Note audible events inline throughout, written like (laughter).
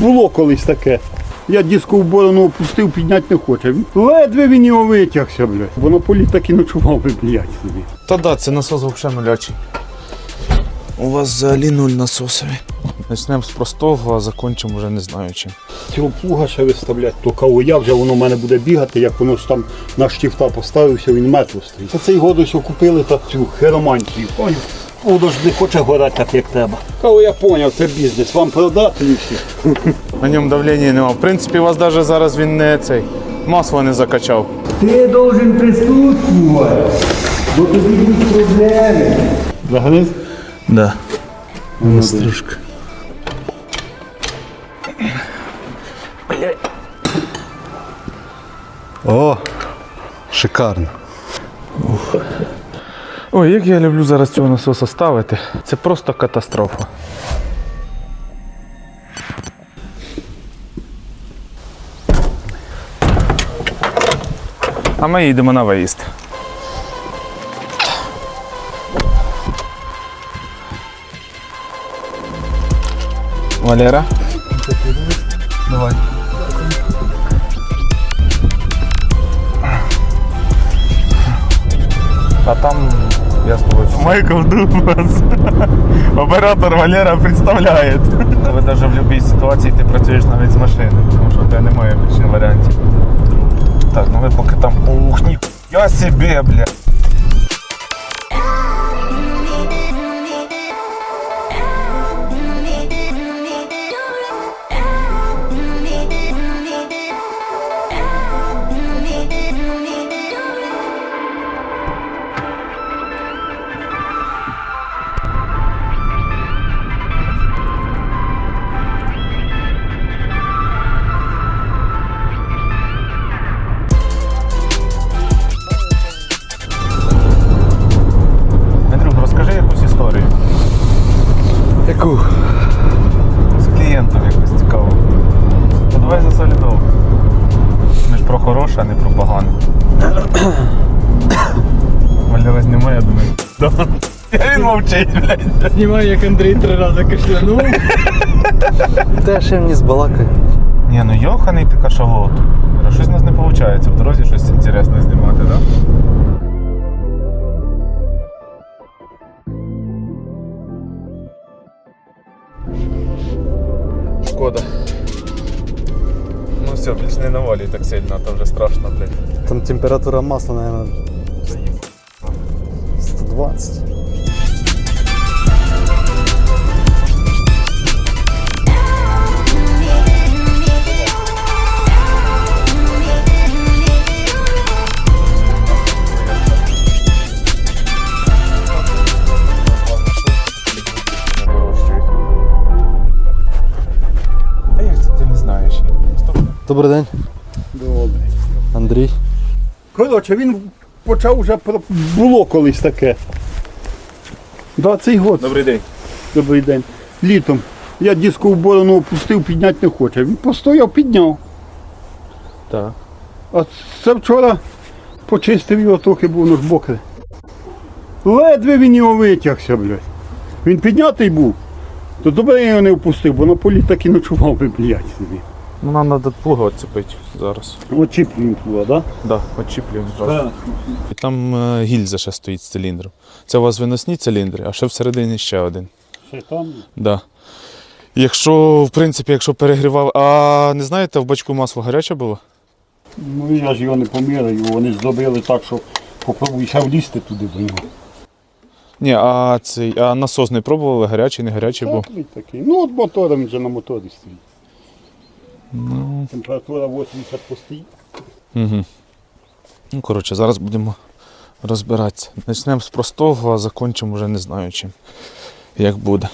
Було колись таке. Я диску в борону опустив, підняти не хоче. Ледве він його витягся, блядь. Бо на полі так і ночував би, блядь, собі. Та да, це насос взагалі нулячий. У вас взагалі нуль насосові. Почнемо з простого, а закінчимо вже не знаю чим. Цього плуга ще виставлять, то кавоя вже воно в мене буде бігати, як воно ж там на штифта поставився, він метро стоїть. Та цей год ось купили та цю херомантію, поняв? Воно ж не хоче горати так, як треба. Кого я поняв, це бізнес, вам продати і все. На ньому давлення немає. В принципі, у вас навіть зараз він не цей масло не закачав. Ти должен присутствувати, бо тобі будуть проблеми. Загриз? Да. Стружка. О, шикарно. Ой, як я люблю зараз цього насоса ставити. Це просто катастрофа. А ми їдемо на виїзд. Валера? Давай. А там я с тобой все. Майкл Дуглас. (laughs) Оператор Валера представляє. Тебе навіть в будь-якій ситуації ти працюєш навіть з машини, тому що в тебе немає більше варіантів. Так, ну ви поки там. Ух, Я себе, бля. А не про погане. Валера (coughs) знімає, я думаю. Я (laughs) він мовчить, блядь. Знімаю, як Андрій три рази кашлянув. (laughs) Та ще мені збалакає. Ні, ну йоханий ти кашалот. Щось у нас не виходить в дорозі щось інтересне знімати, так? Да? Шкода. Все, більш не навалюй так сильно, там вже страшно, блядь. Там температура масла, наверное, 120. Добрий день, Добре. Андрій. Коротше, він почав вже про... було колись таке. Да, цей год. Добрий день. Добрий день. Літом. Я диску в борону опустив, підняти не хоче. Він постояв, підняв. Так. А це вчора почистив його трохи, був воно ж мокре. Ледве він його витягся, блядь. Він піднятий був. То добре я його не впустив, бо на полі так і ночував би, блядь, собі. Ну нам треба плуга відцепити зараз. Очіплюємо туди, да? Да, відчіплюємо зразу. І там е, гільза ще стоїть з циліндром. Це у вас виносні циліндри, а ще всередині ще один. Ще там. Да. Якщо, в принципі, якщо перегрівав. А не знаєте, в бачку масло гаряче було? Ну я ж його не поміряю, вони зробили так, що попробуй ще влізти туди до нього. Ні, а цей, а насос не пробували, гарячий, не гарячий був. Теплий такий. Ну от мотора він же на моторі стоїть. Температура 80 постоїть. Угу. Ну, коротше, зараз будемо розбиратися. Почнемо з простого, а закінчимо вже не знаю чим. Як буде.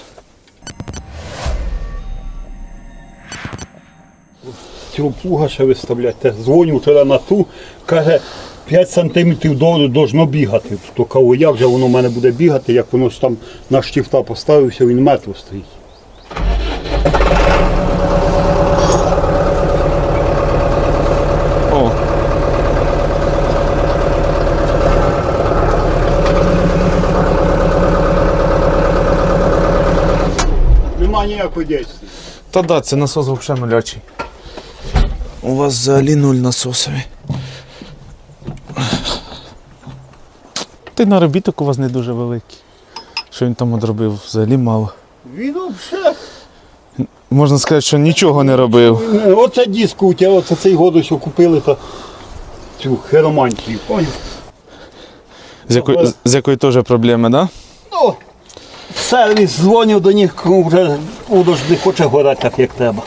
Цього плуга ще виставляти. Дзвоню вчора на ту, каже, 5 сантиметрів до должно бігати. То кажу, як же воно в мене буде бігати, як воно ж там на штифта поставився, він метро стоїть. О, Нема. Та да, це насос взагалі нулячий. У вас взагалі нуль насосові. Ти наробіток у вас не дуже великий. Що він там одробив, взагалі мало. Він взагалі. Можна сказати, що нічого не робив. Оце диск у тебе, оце цей год ось купили та цю херомантію, поняв? З якої, з якої теж проблеми, так? Да? Ну, сервіс дзвонив до них, вже удож не хоче горати так, як треба.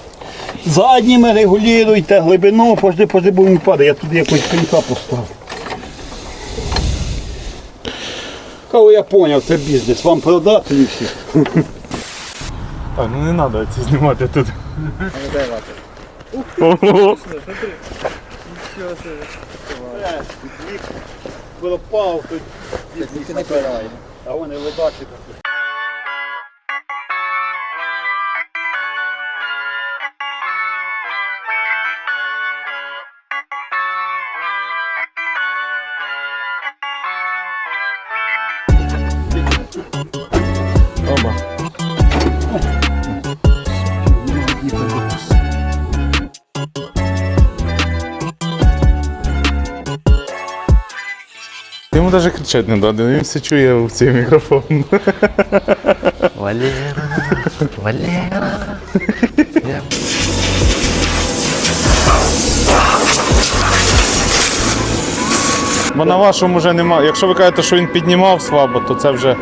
Задніми регулюйте глибину, пожди, пожди, бо він падає, я туди якось пенька поставлю. Кого я зрозумів, це бізнес, вам продати і все. Так, ну не треба це знімати тут. Ого. Пропав, тут. А вони ледачі. Оба. Йому навіть кричати не треба, він все чує в цей мікрофон. Валера, Валера. Бо на вашому вже немає. Якщо ви кажете, що він піднімав слабо, то це вже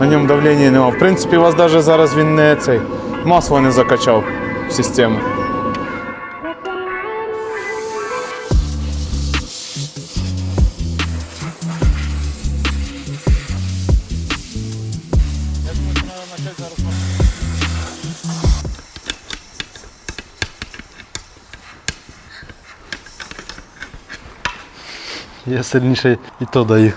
на ньому давлення немає. В принципі, у вас навіть зараз він не цей масло не закачав в систему. Я сильніше і то даю.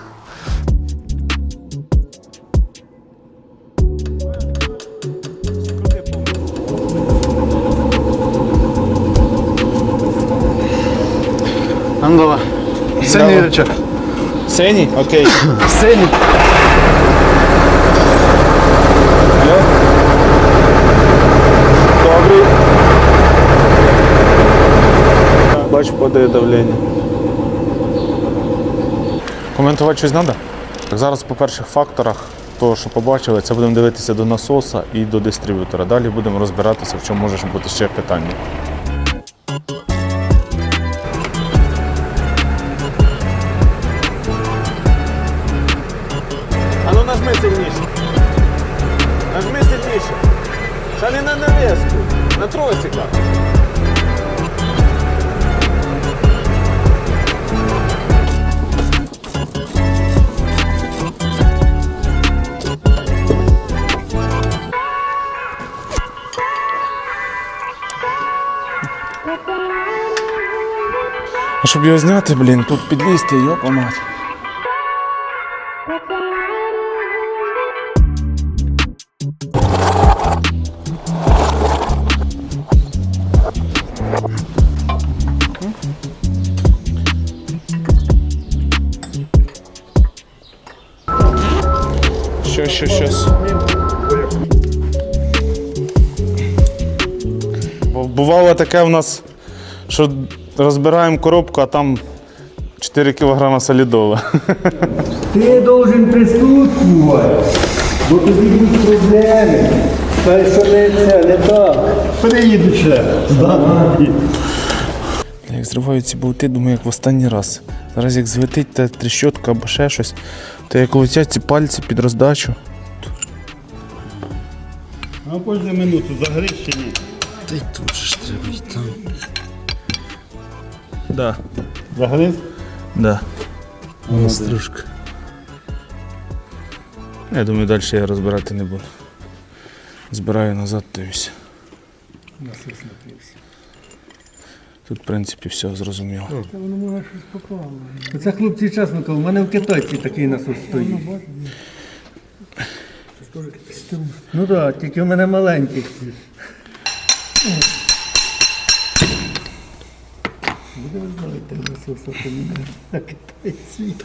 А давай. Синій рычаг. Синій? Окей. (coughs) Синій. Алло? Добрий. Бач, падає давлення. Коментувати щось треба? Зараз по перших факторах, того, що побачили, це будемо дивитися до насоса і до дистриб'ютора. Далі будемо розбиратися, в чому може бути ще питання. Щоб його зняти, блін, тут підлізти, йопа мать. Що, що, щось. Бувало таке в нас, що розбираємо коробку, а там 4 кг солідола. Ти должен присутствувати, бо тобі будуть проблеми. Скажеш, що не це, не так. Приїду ще. Як зриваю ці болти, думаю, як в останній раз. Зараз як злетить та тріщотка або ще щось, то як летять ці пальці під роздачу. А кожну минуту загриш чи ні? Та й тут же ж треба й там. Да. Загриз? Да. Стружка. Я думаю, далі я розбирати не буду. Збираю назад все. Тут, в принципі, все зрозуміло. Це хлопці чесно кажу, у мене в китайці такий насос стоїть. Ну так, тільки в мене маленький. Буде знати насоса поміняти на китайці.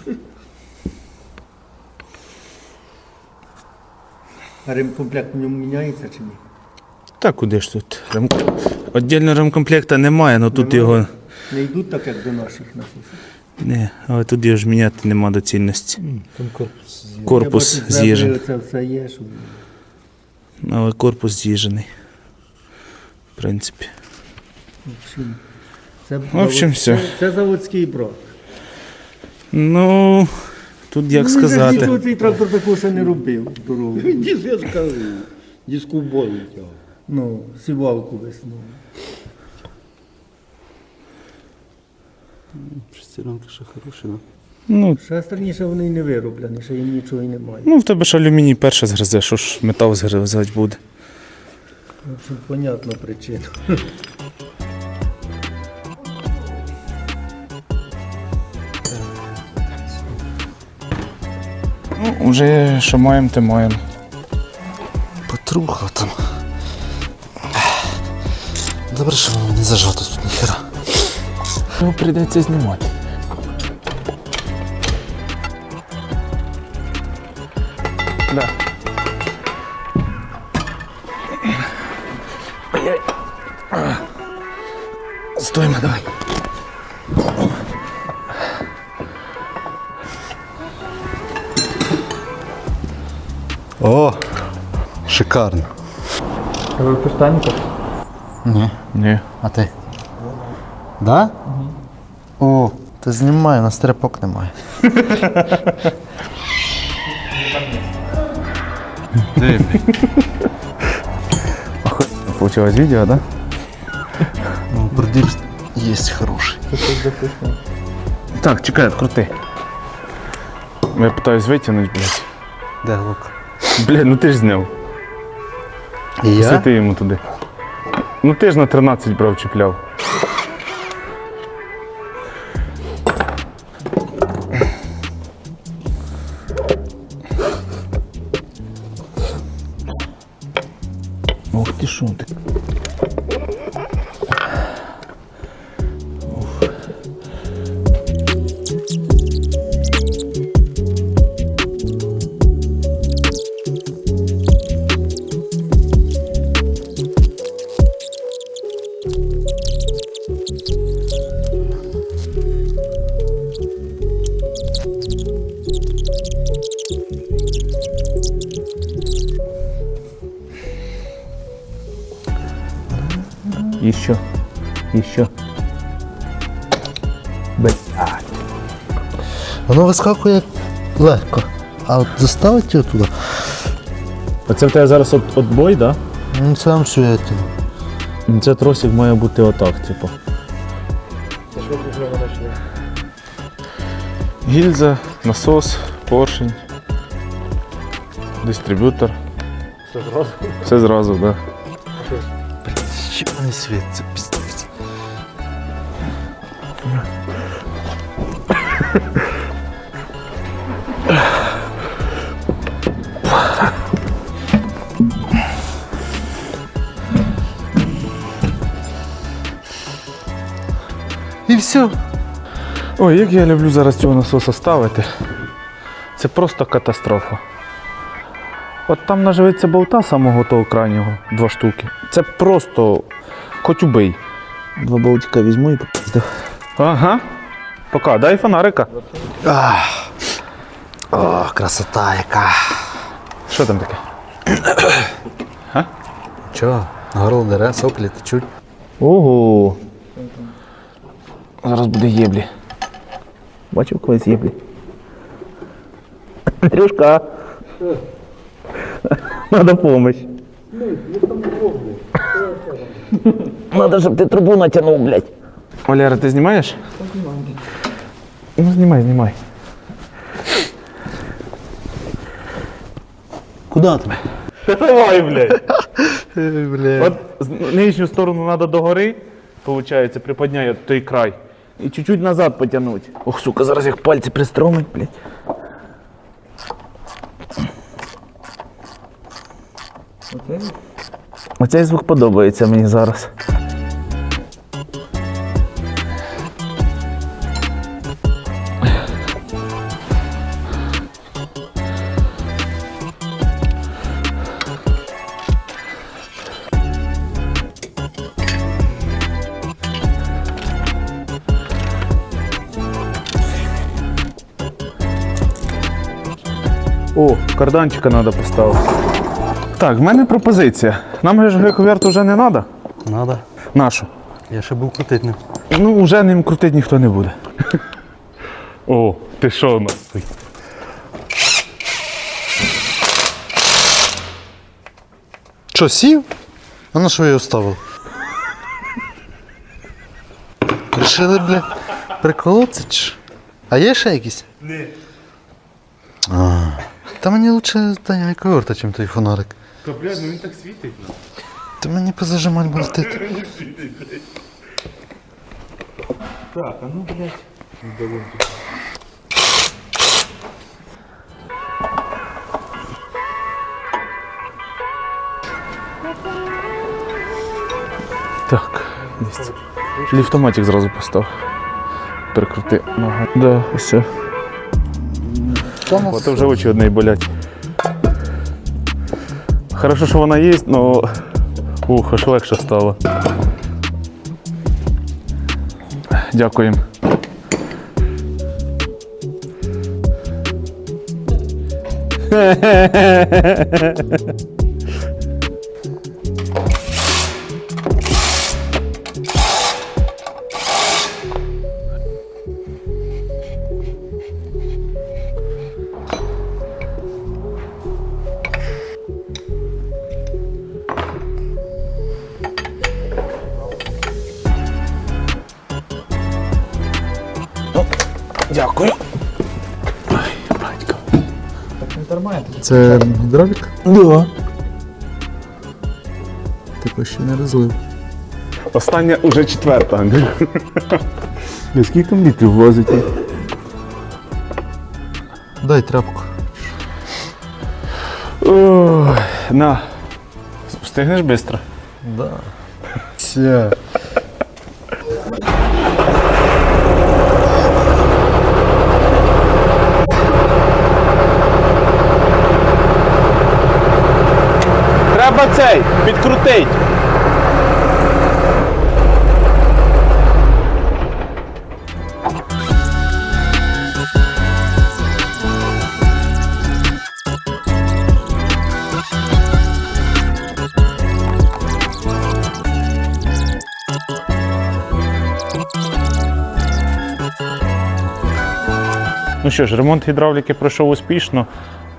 А ремкомплект в ньому міняється чи ні? Та куди ж тут? Рем... Отдільно ремкомплекта немає, але тут його. Не йдуть так, як до наших насосів. Не, але тут його ж міняти нема доцільності. Там корпус з'їв. Корпус з'їжджений. Це все є, що Але корпус з'їжджений. В принципі. Це, В общем, завод- все. Це, це заводський брак. Ну, тут як Ну, сказати. Ніхто цей трактор такого ще не робив дорогу. Діс, я ж кажу, диску бою тягав. Ну, сівалку весну. Шестеренка ще хороша, да? Ну, Ще старніше вони й не вироблені, ще їм нічого і немає. ну, в тебе ж алюміній перше згризе, що ж метал згризати буде. В общем, понятна причина. Ну, вже що маємо, те маємо. Потруха там. Добре, що воно не зажато тут ніхера. Його прийдеться знімати. Да. Стой, давай. О! Шикарно. Ви пустанько? Ні. Ні. А ти? Да? О, ти знімай, на стрепок немає. Получилось відео, да? Ну, продюс є хороший. Так, чекай, открути. Я питаюсь витягнути, блядь. Де лук? Блядь, ну ти ж зняв. Я? Світи йому туди. Ну ти ж на 13 брав чіпляв. Ух ти шо ти. Еще. Еще. Воно вискакує легко. А от доставити його туди, Оце в тебе зараз от, отбой, так? ну це вам святин. Да? Це тросик має бути отак, типу. Гільза, насос, поршень, дистриб'ютор. Все зразу? Все зразу, так. Да. Світ, це піздець. І все. Ой, як я люблю зараз цього насоса ставити. Це просто катастрофа. От там наживеться болта самого того крайнього, два штуки. Це просто хоч убий. Два болтика візьму і попіздив. Ага. Пока, дай фонарика. О, красота яка. Що там таке? Чого? Горло дере, соплі течуть. Ого. Зараз буде єблі. Бачив колись єблі? Андрюшка. Надо помощь. Надо, щоб ти трубу натягнув, блядь. Валера, ти знімаєш? Ну, знімай, знімай. Куди тебе? Давай, блядь. Бля. От з- нижню сторону треба догори, виходить, приподняє той край. І чуть-чуть назад потягнуть. Ох, сука, зараз їх пальці пристромить, блядь. Оцей звук подобається мені зараз. О, карданчика надо поставити. Так, в мене пропозиція. Нам же коверту вже не треба. Надо. Нашу. Я ще був крутить ним. Ну, вже ним крутити ніхто не буде. О, ти що нахуй? Що, сів? А на що я його ставив? Рішили, бля, приколоться чи? А є ще якісь? Ні. А, та мені лучше та яйковерта, чим той фонарик. Та блядь, ну він так світить. Та мені позажимать болтить. Так, а ну блядь. Так, місце. Ліфтоматик зразу постав. Перекрути ногу. Да, все. От вже очі одне болять. Хорошо, що вона є, але ух, аж легше стало. Дякуємо. (laughs) Дякую. Ай, батько. Це гідравлік? Да. Типу ще не розлив. Остання уже четверта, Андрій. Скільки літрів возить? Дай тряпку. Ой, на. Встигнеш швидко? Да. Все. Треба цей, підкрутить. Ну що ж, ремонт гідравліки пройшов успішно.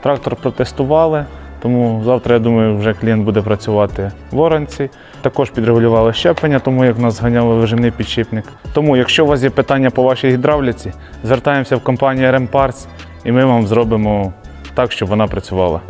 Трактор протестували, тому завтра, я думаю, вже клієнт буде працювати в оранці. Також підрегулювали щеплення, тому як нас зганяли вижимний підшипник. Тому, якщо у вас є питання по вашій гідравліці, звертаємося в компанію RM Parts і ми вам зробимо так, щоб вона працювала.